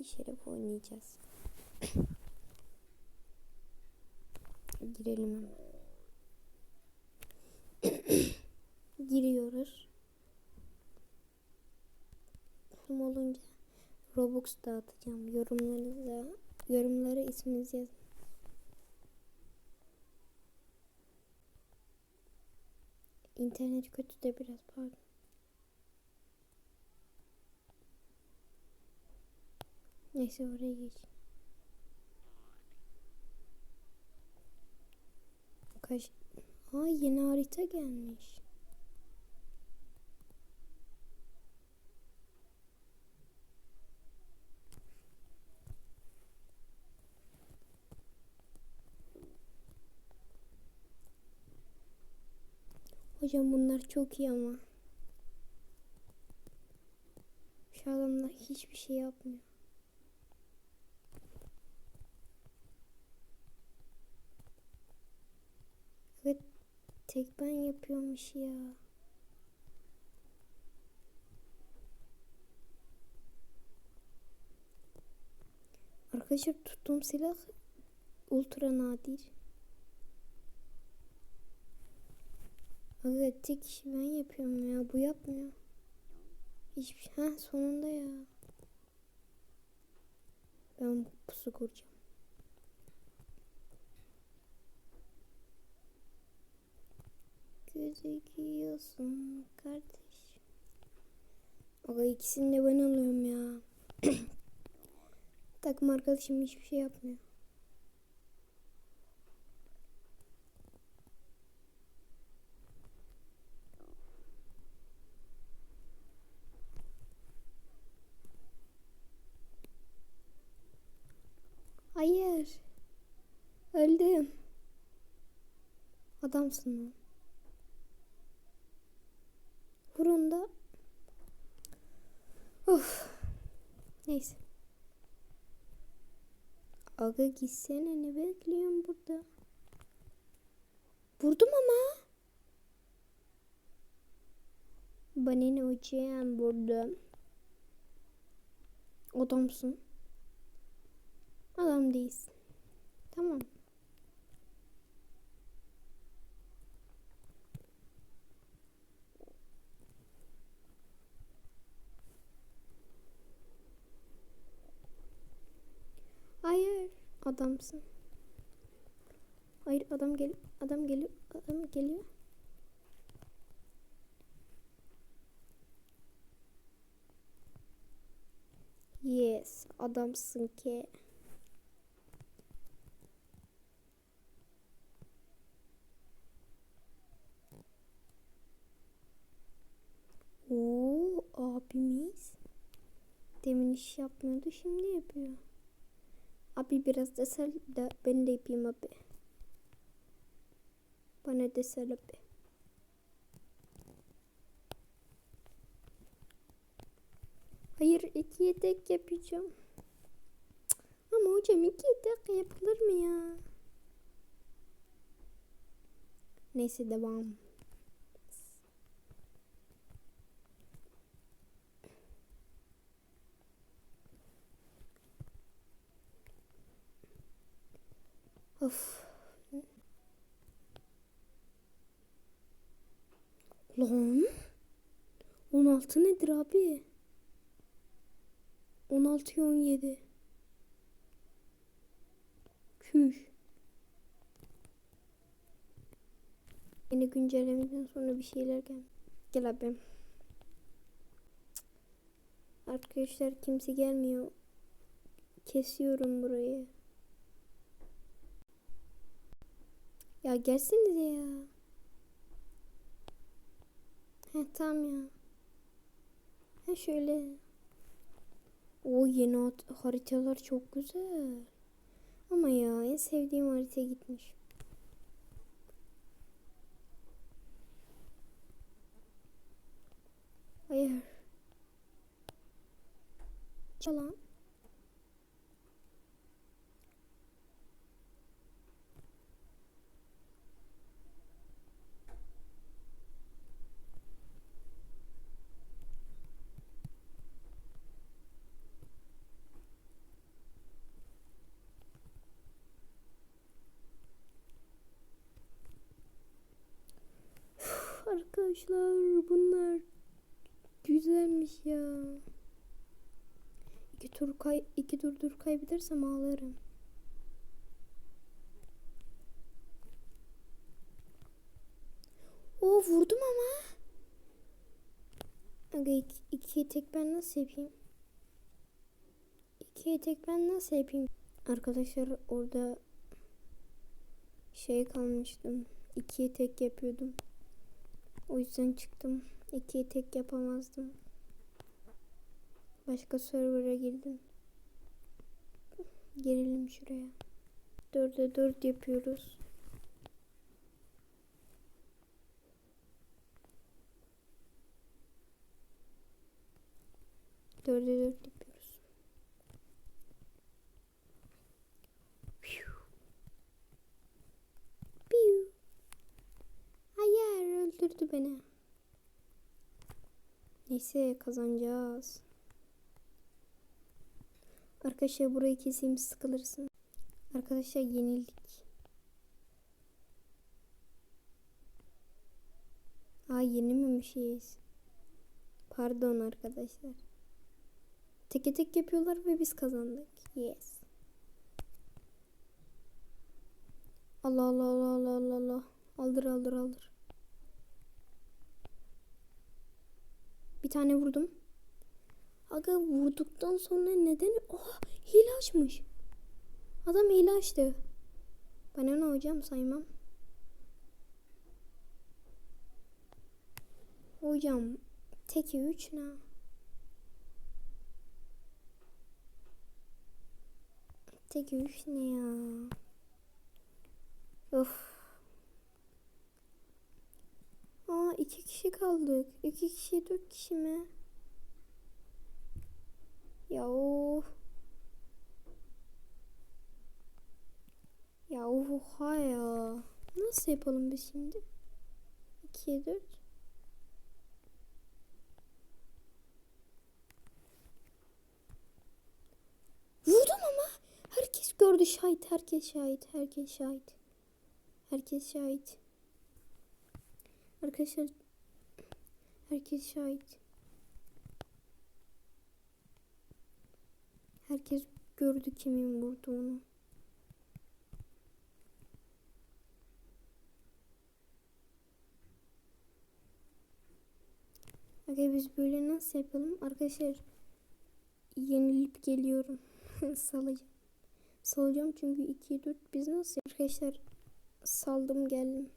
Vadi Şerif oynayacağız. Girelim. Giriyoruz. Kum olunca Robux dağıtacağım. Yorumlarınıza yorumlara isminizi yazın. İnternet kötü de biraz pardon. Neyse oraya geç. Kaç... Aa yeni harita gelmiş. Hocam bunlar çok iyi ama. Şu adamlar hiçbir şey yapmıyor. Tek ben yapıyormuş ya. Arkadaşlar tuttuğum silah ultra nadir. Aga tek işi ben yapıyorum ya. Bu yapmıyor. Hiçbir şey. Ha sonunda ya. Ben pusu kuracağım. Gözüküyorsun kardeş. Aga ikisini de ben alıyorum ya. Takım arkadaşım hiçbir şey yapmıyor. Hayır. Öldüm. Adamsın lan. Vurun da. Of. Neyse. Aga gitsene ne bekliyorum burada. Vurdum ama. Bana ne hocam vurdum. Adamsın. Adam değilsin. Tamam. Hayır, adamsın. Hayır, adam gel adam geliyor. Adam geliyor. Yes, adamsın ki. Oo, abimiz. Demin iş yapmıyordu, şimdi yapıyor. Abi biraz da sal da ben de yapayım abi. Bana da sal abi. Hayır ikiye tek yapacağım. Ama hocam ikiye tek yapılır mı ya? Neyse devam. Of. Lan. 16 nedir abi? 16 17. Küş. Yeni güncellemeden sonra bir şeyler gel. Gel abi. Arkadaşlar kimse gelmiyor. Kesiyorum burayı. Ya gelsenize ya. He tamam ya. He şöyle. O yeni haritalar çok güzel. Ama ya en sevdiğim harita gitmiş. Hayır. Çalan. Arkadaşlar bunlar güzelmiş ya. İki tur kay iki turdur kaybedersem ağlarım. O vurdum ama. Aga iki, ikiye tek ben nasıl yapayım? İkiye tek ben nasıl yapayım? Arkadaşlar orada şey kalmıştım. İkiye tek yapıyordum. O yüzden çıktım. İkiye tek yapamazdım. Başka server'a girdim. Gelelim şuraya. Dörde dört yapıyoruz. Dörde dört yapıyoruz. Öldürdü beni. Neyse kazanacağız. Arkadaşlar burayı keseyim sıkılırsın. Arkadaşlar yenildik. Aa yenilmemişiz. Pardon arkadaşlar. Teke tek yapıyorlar ve biz kazandık. Yes. Allah Allah Allah Allah Allah Allah. Aldır aldır aldır. Bir tane vurdum. Aga vurduktan sonra neden? Oh hile açmış. Adam hile açtı. Bana ne hocam saymam. Hocam teki 3 ne? Teki 3 ne ya? Of. Aa iki kişi kaldık. İki kişi dört kişi mi? Ya of. Ya oha ya. Nasıl yapalım biz şimdi? 2'ye 4. Vurdum ama. Herkes gördü şahit. Herkes şahit. Herkes şahit. Herkes şahit. Arkadaşlar herkes şahit. Herkes gördü kimin vurduğunu. Aga biz böyle nasıl yapalım? Arkadaşlar yenilip geliyorum. Salacağım. Salacağım çünkü 2 4 biz nasıl arkadaşlar saldım geldim.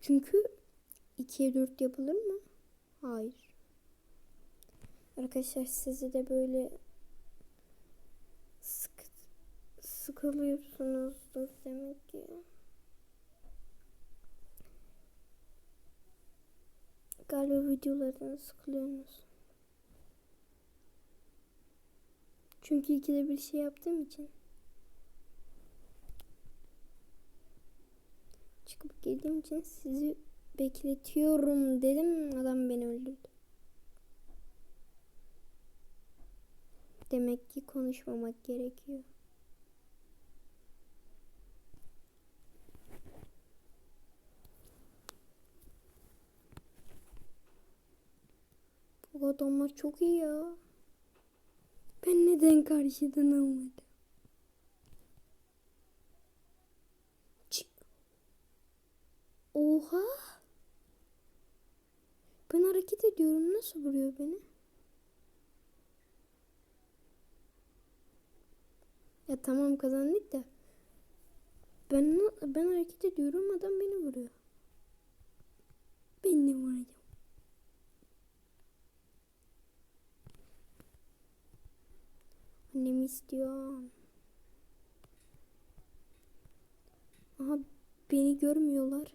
Çünkü 2'ye 4 yapılır mı? Hayır. Arkadaşlar sizi de böyle sık sıkılıyorsunuzdur demek ki. Galiba videolardan sıkılıyorsunuz. Çünkü ikide bir şey yaptığım için. Çıkıp geldiğim için sizi bekletiyorum dedim. Adam beni öldürdü. Demek ki konuşmamak gerekiyor. Bu adamlar çok iyi ya. Ben neden karşıdan almadım? Oha. Ben hareket ediyorum. Nasıl vuruyor beni? Ya tamam kazandık da. Ben ben hareket ediyorum adam beni vuruyor. Ben ne vuracağım? Annemi istiyorum. Aha beni görmüyorlar.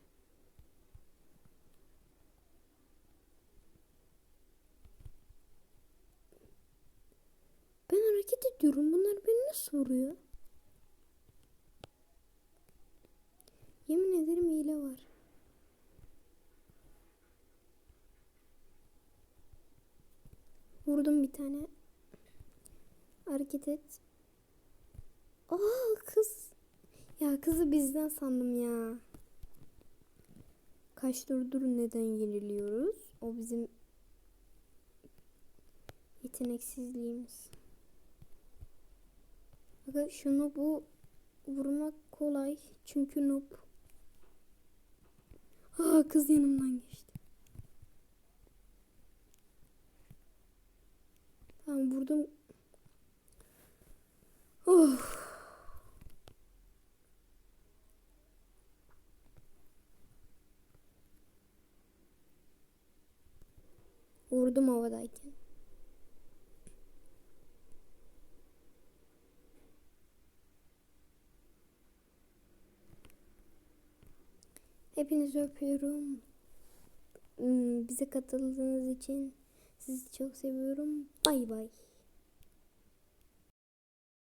Ediyorum. Bunlar beni nasıl vuruyor? Yemin ederim hile var. Vurdum bir tane. Hareket et. Aa kız. Ya kızı bizden sandım ya. Kaç turdur neden yeniliyoruz? O bizim yeteneksizliğimiz. Aga şunu bu vurmak kolay. Çünkü noob. Aa kız yanımdan geçti. Tamam vurdum. Oh. Vurdum havadayken. Hepinizi öpüyorum. Hmm, Bize katıldığınız için sizi çok seviyorum. Bay bay.